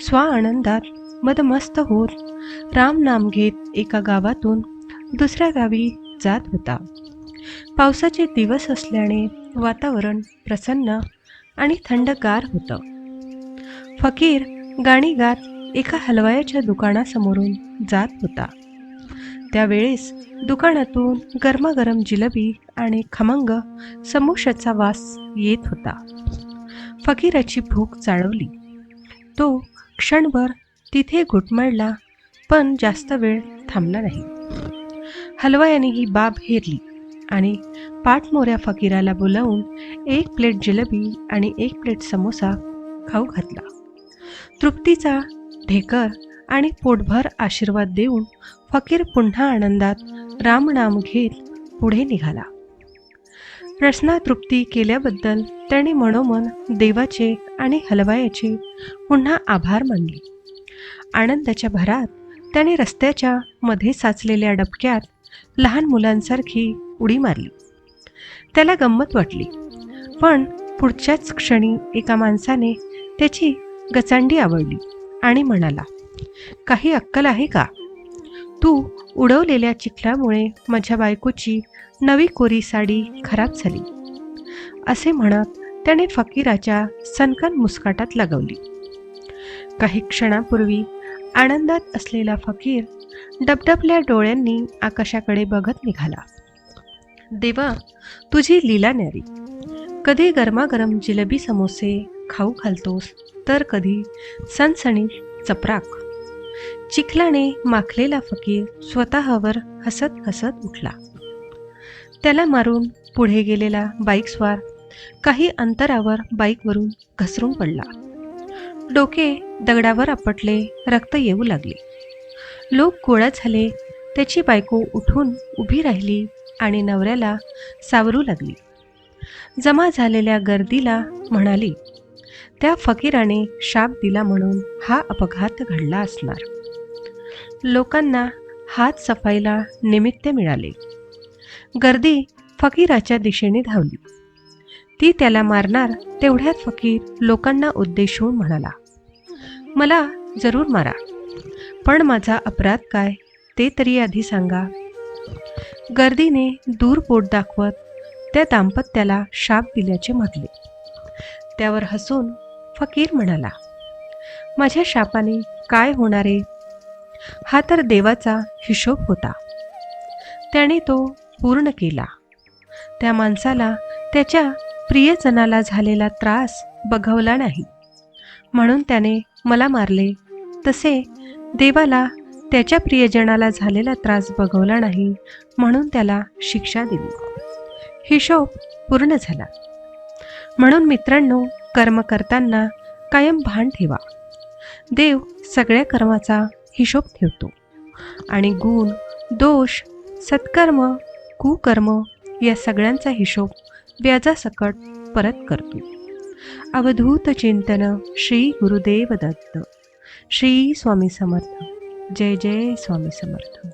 स्वा आनंदात मदमस्त होत राम नाम घेत एका गावातून दुसऱ्या गावी जात होता. पावसाचे दिवस असल्याने वातावरण प्रसन्न आणि थंडगार होतं. फकीर गाणी गात एका हलवायाच्या दुकानासमोरून जात होता. त्यावेळेस दुकानातून गरमागरम जिलबी आणि खमंग समोशाचा वास येत होता. फकीराची भूक चाळवली तो क्षणभर तिथे घुटमळला पण जास्त वेळ थांबला नाही. हलवायाने ही बाब हेरली आणि पाठमोऱ्या फकीराला बोलावून एक प्लेट जिलबी आणि एक प्लेट समोसा खाऊ घातला. तृप्तीचा ढेकर आणि पोटभर आशीर्वाद देऊन फकीर पुन्हा आनंदात रामनाम घेत पुढे निघाला. रसना तृप्ती केल्याबद्दल त्याने मनोमन देवाचे आणि हलवायाचे पुन्हा आभार मानले. आनंदाच्या भरात त्याने रस्त्याच्या मध्ये साचलेल्या डबक्यात लहान मुलांसारखी उडी मारली. त्याला गंमत वाटली. पण पुढच्याच क्षणी एका माणसाने त्याची गचांडी आवडली आणि म्हणाला काही अक्कल आहे का? तू उडवलेल्या चिखलामुळे माझ्या बायकोची नवी कोरी साडी खराब झाली. असे म्हणत त्याने फकीराच्या सनकन मुस्काटात लगवली. काही क्षणापूर्वी आनंदात असलेला फकीर डबडबल्या डोळ्यांनी आकाशाकडे बघत निघाला. देवा तुझी लीला न्यारी. कधी गरमागरम जिलेबी समोसे खाऊ घालतोस तर कधी सणसणी चपराक. चिखलाने माखलेला फकीर स्वतःवर हसत हसत उठला. त्याला मारून पुढे गेलेला बाईकस्वार काही अंतरावर बाईकवरून घसरून पडला. डोके दगडावर आपटले रक्त येऊ लागले. लोक गोळा झाले त्याची बायको उठून उभी राहिली आणि नवऱ्याला सावरू लागली. जमा झालेल्या गर्दीला म्हणाली त्या फकीराने शाप दिला म्हणून हा अपघात घडला असणार. लोकांना हात सफाईला निमित्त मिळाले. गर्दी फकीराच्या दिशेने धावली. ती त्याला मारणार तेवढ्यात फकीर लोकांना उद्देशून म्हणाला मला जरूर मारा पण माझा अपराध काय ते तरी आधी सांगा. गर्दीने दूर पोट दाखवत त्या दाम्पत्याला शाप दिल्याचे म्हटले. त्यावर हसून फकीर म्हणाला माझ्या शापाने काय होणारे? हा तर देवाचा हिशोब होता. त्याने तो पूर्ण केला. त्या माणसाला त्याच्या प्रियजनाला झालेला त्रास बघवला नाही. म्हणून त्याने मला मारले. तसे देवाला त्याच्या प्रियजनाला झालेला त्रास बघवला नाही म्हणून त्याला शिक्षा दिली. हिशोब पूर्ण झाला. म्हणून मित्रांनो कर्म करताना कायम भान ठेवा. देव सगळ्या कर्माचा हिशोब ठेवतो. आणि गुण दोष सत्कर्म कुकर्म या सगळ्यांचा हिशोब व्याजासकट परत करतो. अवधूत चिंतन श्री गुरुदेव दत्त श्री स्वामी समर्थ. जय जय स्वामी समर्थ.